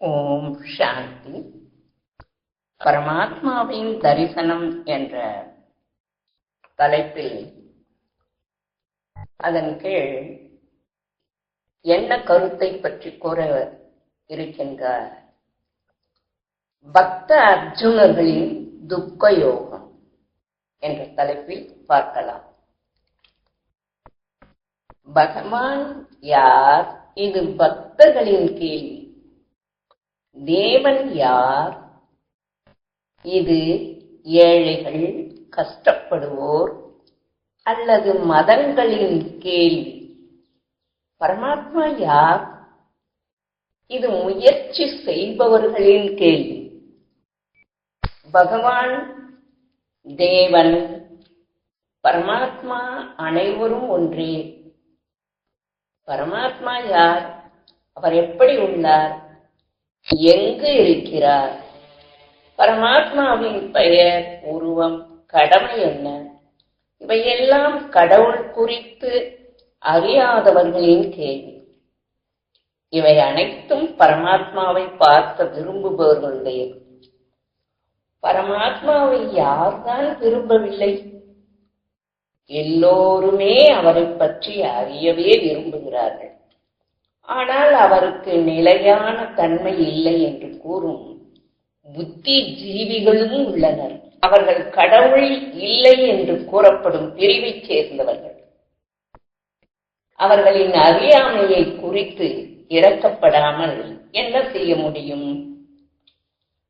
ஓம் சாந்தி. பரமாத்மாவின் தரிசனம் என்ற தலைப்பில் அதன் கீழ் என்ன கருத்தை பற்றி கூற இருக்கின்றார்? பக்த அர்ஜுனர்களின் துக்க யோகம் என்ற தலைப்பில் பார்க்கலாம். பகவான் யார்? இது பக்தர்களின் கேள்வி தேவன் யார்? இது ஏழைகள் கஷ்டப்படுவோர் அல்லது மதங்களின் கேள்வி. பரமாத்மா யார்? இது முயற்சி செய்பவர்களின் கேள்வி. பகவான் தேவன் பரமாத்மா அனைவரும் ஒன்றே. பரமாத்மா யார்? அவர் எப்படி உள்ளார்? எங்கு இருக்கிறார்? பரமாத்மாவின் பெயர் உருவம் கடமை என்ன? இவையெல்லாம் கடவுள் குறித்து அறியாதவர்களின் கேள்வி. இவை அனைத்தும் பரமாத்மாவை பார்க்க விரும்புபவர்களுடையது பரமாத்மாவை யார்தான் விரும்பவில்லை? எல்லோருமே அவரை பற்றி அறியவே விரும்புகிறார்கள். ஆனால் அவருக்கு நிலையான தன்மை இல்லை என்று கூறும் புத்தி ஜீவிகளும் உள்ளனர். அவர்கள் கடவுள் இல்லை என்று கூறப்படும் பிரிவைச் சேர்ந்தவர்கள். அவர்களின் அறியாமையை குறித்து இறக்கப்படாமல் என்ன செய்ய முடியும்?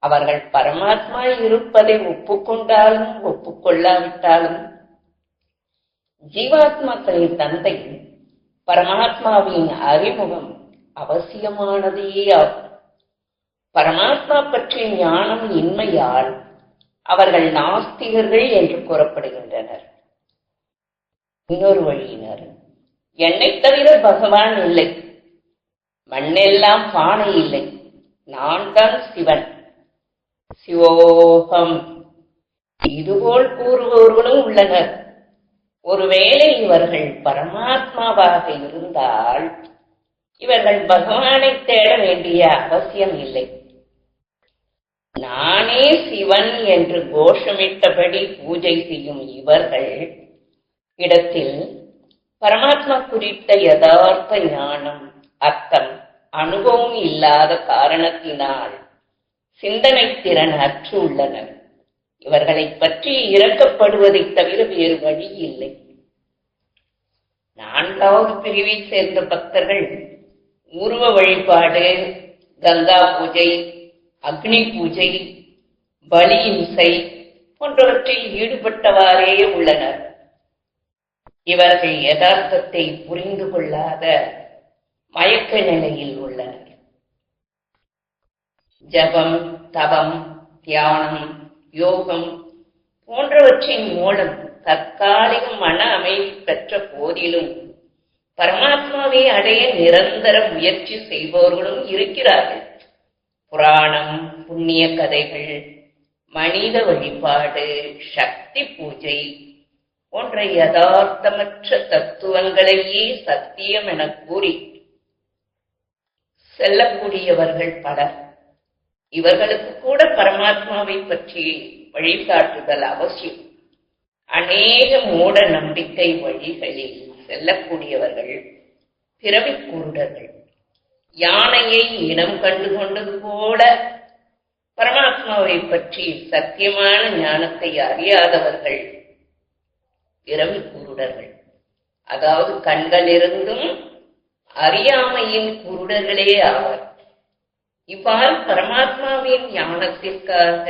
அவர்கள் பரமாத்மா இருப்பதை ஒப்புக்கொண்டாலும் ஒப்புக்கொள்ளாவிட்டாலும் ஜீவாத்மாக்களின் தந்தை பரமாத்மாவின் அறிமுகம் அவசியமானதே ஆகும். பரமாத்மா பற்றிய ஞானம் இன்மையால் அவர்கள் நாஸ்திகர்கள் என்று கூறப்படுகின்றனர். இன்னொரு வழியினர் என்னை தவிர பகவான் இல்லை. மண்ணெல்லாம் பானை இல்லை. நான் தான் சிவன். சிவோகம். இதுபோல் கூறுபவர்களும் உள்ளனர். ஒருவேளை இவர்கள் பரமாத்மாவாக இருந்தால் இவர்கள் பகவானை தேட வேண்டிய அவசியம் இல்லை. நானே சிவன் என்று கோஷமிட்டபடி பூஜை செய்யும் இவர்கள் இடத்தில் பரமாத்மா குறித்த யதார்த்த ஞானம் அர்த்தம் அனுபவம் இல்லாத காரணத்தினால் சிந்தனை திறன் அற்று உள்ளனர். இவர்களை பற்றி இறக்கப்படுவதை தவிர வேறு வழி இல்லை. நான்காவது பிரிவை சேர்ந்த பக்தர்கள் உருவ வழிபாடு கங்கா பூஜை அக்னி பூஜை பலி இம்சை போன்றவற்றில் ஈடுபட்டவாறே உள்ளனர். இவர்கள் யதார்த்தத்தை புரிந்து கொள்ளாத மயக்க நிலையில் உள்ளனர். ஜபம் தவம் தியானம் யோகம் போன்றவற்றின் மூலம் தற்காலிக மன அமைதி பெற்ற போதிலும் பரமாத்மாவை அடைய நிரந்தர முயற்சி செய்பவர்களும் இருக்கிறார்கள். புராணம் புண்ணிய கதைகள் மனித வழிபாடு சக்தி பூஜை போன்ற யதார்த்தமற்ற தத்துவங்களையே சத்தியம் என கூறி செல்லக்கூடியவர்கள் பலர். இவர்களுக்கு கூட பரமாத்மாவை பற்றி வழிகாட்டுதல் அவசியம். அநேக மூட நம்பிக்கை வழிகளில் செல்லக்கூடியவர்கள் பிறவி குருடர்கள் யானையை இனம் கண்டு கொண்டது போல பரமாத்மாவை பற்றி சத்தியமான ஞானத்தை அறியாதவர்கள் பிறவி குருடர்கள் அதாவது கண்களிருந்தும் அறியாமையின் குருடர்களே ஆவர். இவ்வாறு பரமாத்மாவின் ஞானத்திற்காக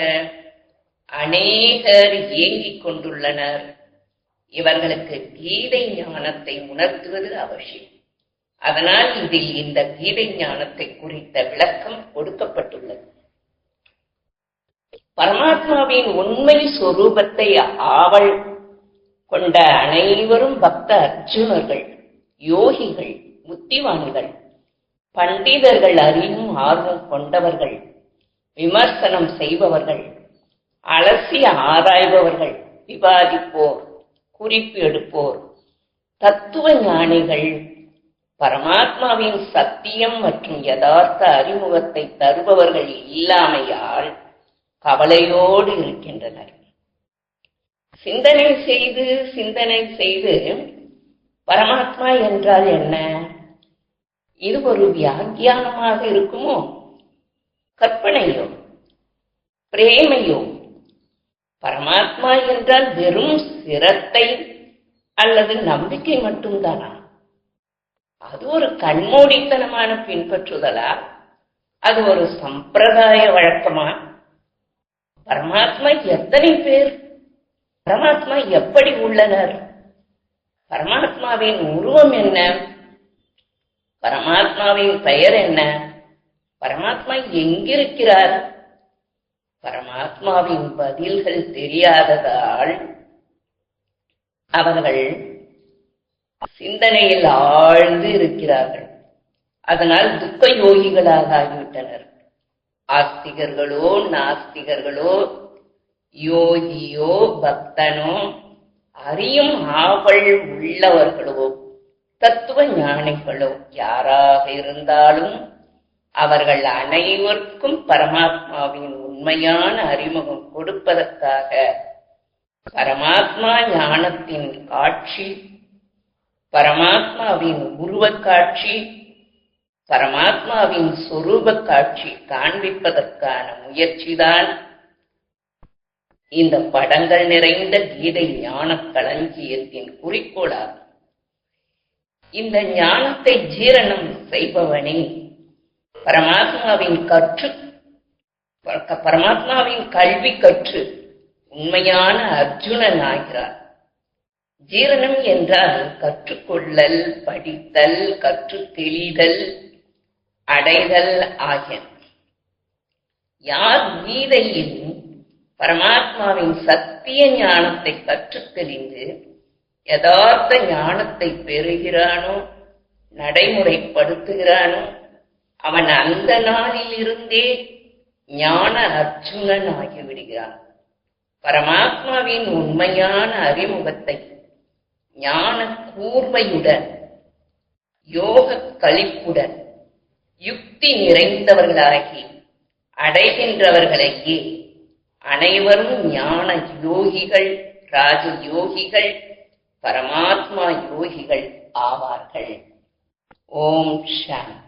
அநேகர் இயங்கிக் கொண்டுள்ளனர். இவர்களுக்கு கீதை ஞானத்தை உணர்த்துவது அவசியம். அதனால் இதில் இந்த கீதை ஞானத்தை குறித்த விளக்கம் கொடுக்கப்பட்டுள்ளது. பரமாத்மாவின் உண்மை சொரூபத்தை ஆவல் கொண்ட அனைவரும் பக்த அர்ஜுனர்கள் யோகிகள் புத்திவான்கள் பண்டிதர்கள் அறியும் ஆர்வம் கொண்டவர்கள் விமர்சனம் செய்பவர்கள் அலசி ஆராய்பவர்கள் விவாதிப்போர் குறிப்பு எடுப்போர் தத்துவ ஞானிகள் பரமாத்மாவின் சத்தியம் மற்றும் யதார்த்த அறிமுகத்தை தருபவர்கள் இல்லாமையால் கவலையோடு இருக்கின்றனர். சிந்தனை செய்து சிந்தனை செய்து பரமாத்மா என்றால் என்ன? இது ஒரு வியாக்கியானமாக இருக்குமோ? கற்பனையோ? பிரேமையோ? பரமாத்மா என்றால் வெறும் சிரத்தை அல்லது நம்பிக்கை மட்டும்தானா? அது ஒரு கண்மூடித்தனமான பின்பற்றுதலா? அது ஒரு சம்பிரதாய வழக்கமா? பரமாத்மா எத்தனை பேர்? பரமாத்மா எப்படி உள்ளனர்? பரமாத்மாவின் உருவம் என்ன? பரமாத்மாவின் பெயர் என்ன? பரமாத்மா எங்கிருக்கிறார்? பரமாத்மாவின் பதில்கள் தெரியாததால் அவர்கள் சிந்தனையில் ஆழ்ந்து இருக்கிறார்கள். அதனால் துக்க யோகிகளாக ஆகிவிட்டனர். ஆஸ்திகர்களோ நாஸ்திகர்களோ யோகியோ பக்தனோ அறியும் ஆவல் உள்ளவர்களோ தத்துவ ஞானிகளோ யாராக இருந்தாலும் அவர்கள் அனைவருக்கும் பரமாத்மாவின் உண்மையான அறிமுகம் கொடுப்பதற்காக பரமாத்மா ஞானத்தின் காட்சி பரமாத்மாவின் உருவக் காட்சி பரமாத்மாவின் சொரூப காட்சி காண்பிப்பதற்கான முயற்சிதான் இந்த படங்கள் நிறைந்த கீதை ஞான களஞ்சியத்தின் குறிக்கோளாகும். இந்த ஞானத்தை ஜீரணம் செய்பவனே. பரமாத்மாவின் கற்று பரமாத்மாவின் கல்வி கற்று உண்மையான அர்ஜுனன் ஆகிறார். ஜீரணம் என்றால் கற்றுக்கொள்ளல் படித்தல் கற்று தெளிதல் அடைதல் ஆகிய. யார் கீதையில் பரமாத்மாவின் சத்திய ஞானத்தை கற்றுத் தெளிந்து யதார்த்த ஞானத்தை பெறுகிறானோ நடைமுறைப்படுத்துகிறானோ அவன் அந்த நாளில் இருந்தே ஞான அர்ஜுனன் ஆகிவிடுகிறான் பரமாத்மாவின் உண்மையான அறிமுகத்தை ஞான கூர்மையுடன் யோக கழிப்புடன் யுக்தி நிறைந்தவர்களாகி அடைகின்றவர்களையே அனைவரும் ஞான யோகிகள் ராஜயோகிகள் பரமாத்மா யோகிகள் ஆவார்கள். ஓம் சாந்தி.